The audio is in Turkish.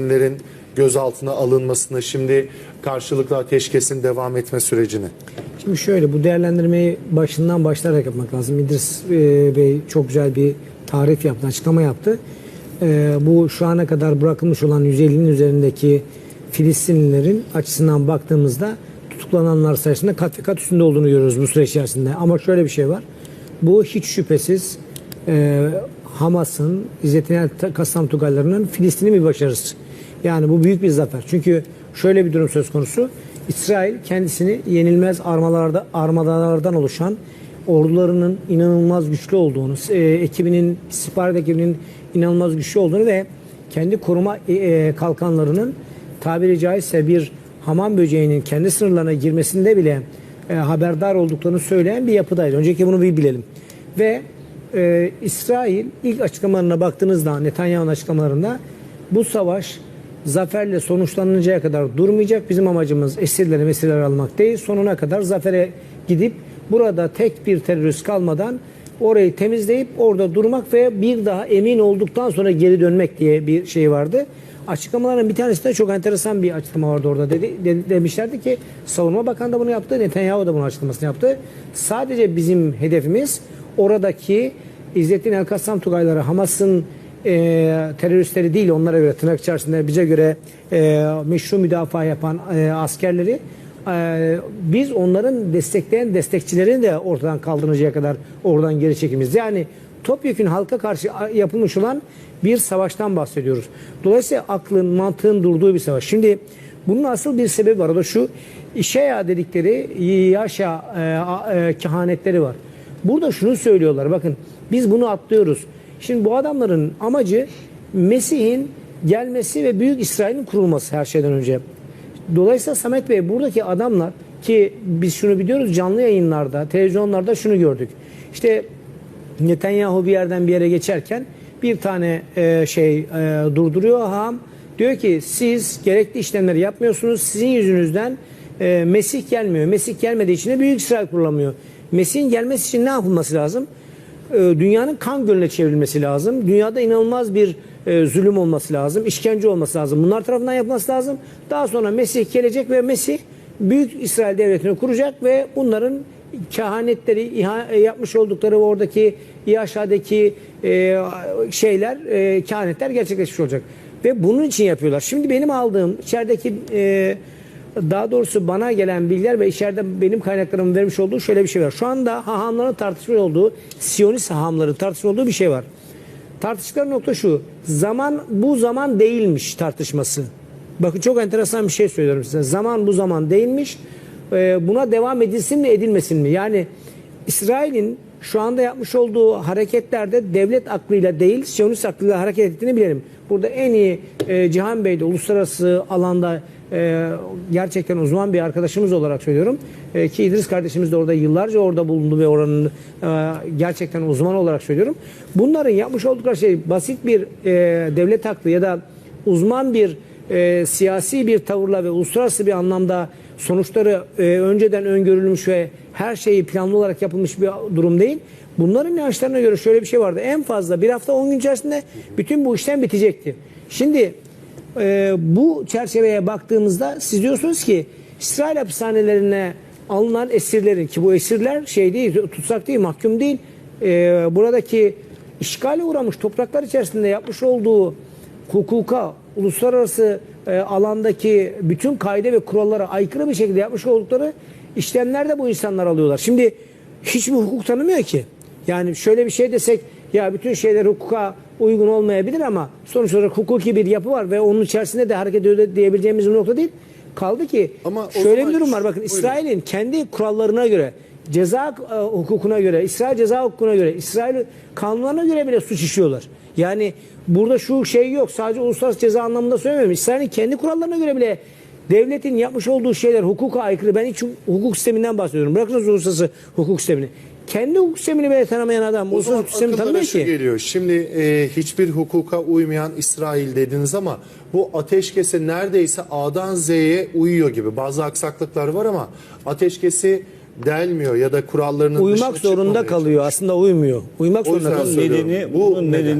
Filistinlerin gözaltına alınmasını, şimdi karşılıklı ateşkesin devam etme sürecini. Şimdi şöyle bu değerlendirmeyi başından başlayarak yapmak lazım. İdris e, Bey çok güzel bir tarif yaptı, açıklama yaptı. E, bu şu ana kadar bırakılmış olan 150'nin üzerindeki Filistinlilerin açısından baktığımızda tutuklananlar sayısında kat ve kat üstünde olduğunu görüyoruz bu süreç içerisinde. Ama şöyle bir şey var. Bu hiç şüphesiz e, Hamas'ın, İzzettin El Kassam Tugaylarının Filistin'in bir başarısı. Yani bu büyük bir zafer. Çünkü şöyle bir durum söz konusu. İsrail kendisini yenilmez armalarda armadalardan oluşan ordularının inanılmaz güçlü olduğunu, e, ekibinin, istihbarat ekibinin inanılmaz güçlü olduğunu ve kendi koruma e, e, kalkanlarının tabiri caizse bir hamam böceğinin kendi sınırlarına girmesinde bile e, haberdar olduklarını söyleyen bir yapıdaydı. Önceki bunu bir bilelim. Ve e, İsrail ilk açıklamalarına baktığınızda Netanyahu'nun açıklamalarında bu savaş zaferle sonuçlanıncaya kadar durmayacak. Bizim amacımız esirleri mesirleri almak değil. Sonuna kadar zafere gidip burada tek bir terörist kalmadan orayı temizleyip orada durmak ve bir daha emin olduktan sonra geri dönmek diye bir şey vardı. Açıklamaların bir tanesi de çok enteresan bir açıklama vardı orada. Dedi, de- demişlerdi ki Savunma Bakanı da bunu yaptı, Netanyahu da bunun açıklamasını yaptı. Sadece bizim hedefimiz oradaki İzzettin El Kassam Tugayları Hamas'ın e, teröristleri değil onlara göre tırnak içerisinde bize göre e, meşru müdafaa yapan e, askerleri e, biz onların destekleyen destekçilerini de ortadan kaldırıncaya kadar oradan geri çekimiz. Yani topyekun halka karşı yapılmış olan bir savaştan bahsediyoruz. Dolayısıyla aklın, mantığın durduğu bir savaş. Şimdi bunun asıl bir sebebi var. O da şu İşeya dedikleri yaşa e, e, kehanetleri var. Burada şunu söylüyorlar. Bakın biz bunu atlıyoruz. Şimdi bu adamların amacı Mesih'in gelmesi ve Büyük İsrail'in kurulması her şeyden önce. Dolayısıyla Samet Bey buradaki adamlar ki biz şunu biliyoruz canlı yayınlarda, televizyonlarda şunu gördük. İşte Netanyahu bir yerden bir yere geçerken bir tane e, şey e, durduruyor ham. Diyor ki siz gerekli işlemleri yapmıyorsunuz. Sizin yüzünüzden e, Mesih gelmiyor. Mesih gelmediği için de Büyük İsrail kurulamıyor. Mesih'in gelmesi için ne yapılması lazım? E, dünyanın kan gölüne çevrilmesi lazım. Dünyada inanılmaz bir e, zulüm olması lazım. işkence olması lazım. Bunlar tarafından yapılması lazım. Daha sonra Mesih gelecek ve Mesih Büyük İsrail devletini kuracak ve bunların kehanetleri, iha- yapmış oldukları oradaki İHA'daki e, şeyler, e, kehanetler gerçekleşmiş olacak. Ve bunun için yapıyorlar. Şimdi benim aldığım içerideki e, daha doğrusu bana gelen bilgiler ve içeride benim kaynaklarımın vermiş olduğu şöyle bir şey var. Şu anda hahamların tartışmış olduğu, Siyonist hahamların tartışmış olduğu bir şey var. Tartıştıkları nokta şu. Zaman bu zaman değilmiş tartışması. Bakın çok enteresan bir şey söylüyorum size. Zaman bu zaman değilmiş. Buna devam edilsin mi edilmesin mi? Yani İsrail'in şu anda yapmış olduğu hareketlerde devlet aklıyla değil, Siyonist aklıyla hareket ettiğini bilelim. Burada en iyi e, Cihan Bey de uluslararası alanda e, gerçekten uzman bir arkadaşımız olarak söylüyorum. E, ki İdris kardeşimiz de orada yıllarca orada bulundu ve oranın e, gerçekten uzman olarak söylüyorum. Bunların yapmış oldukları şey basit bir e, devlet aklı ya da uzman bir e, siyasi bir tavırla ve uluslararası bir anlamda sonuçları e, önceden öngörülmüş ve her şeyi planlı olarak yapılmış bir durum değil. Bunların inançlarına göre şöyle bir şey vardı. En fazla bir hafta 10 gün içerisinde bütün bu işlem bitecekti. Şimdi e, bu çerçeveye baktığımızda siz diyorsunuz ki İsrail hapishanelerine alınan esirlerin ki bu esirler şey değil, tutsak değil, mahkum değil. E, buradaki işgale uğramış topraklar içerisinde yapmış olduğu hukuka, uluslararası e, alandaki bütün kaide ve kurallara aykırı bir şekilde yapmış oldukları işlemlerde bu insanlar alıyorlar. Şimdi hiçbir hukuk tanımıyor ki. Yani şöyle bir şey desek ya bütün şeyler hukuka uygun olmayabilir ama sonuç olarak hukuki bir yapı var ve onun içerisinde de hareket ediyor diyebileceğimiz bir nokta değil. Kaldı ki Ama şöyle bir durum var. Bakın. İsrail'in kendi kurallarına göre ceza e, hukukuna göre, İsrail ceza hukukuna göre, İsrail kanunlarına göre bile suç işliyorlar. Yani burada şu şey yok. Sadece uluslararası ceza anlamında söylemiyorum. İsrail'in kendi kurallarına göre bile devletin yapmış olduğu şeyler hukuka aykırı. Ben hiç hukuk sisteminden bahsediyorum. Bırakınız uluslararası hukuk sistemini. Kendi hukuk sistemini bile tanımayan adam O zaman uluslararası hukuk sistemini akıllara tanımıyor ki. geliyor. Şimdi e, hiçbir hukuka uymayan İsrail dediniz ama bu ateşkese neredeyse A'dan Z'ye uyuyor gibi. Bazı aksaklıklar var ama ateşkesi delmiyor ya da kurallarının Uymak dışına zorunda çıkmamaya kalıyor. Aslında uymuyor. Uymak O zorunda yüzden kalıyor. söylüyorum. nedeni Bu bunun neden? nedeni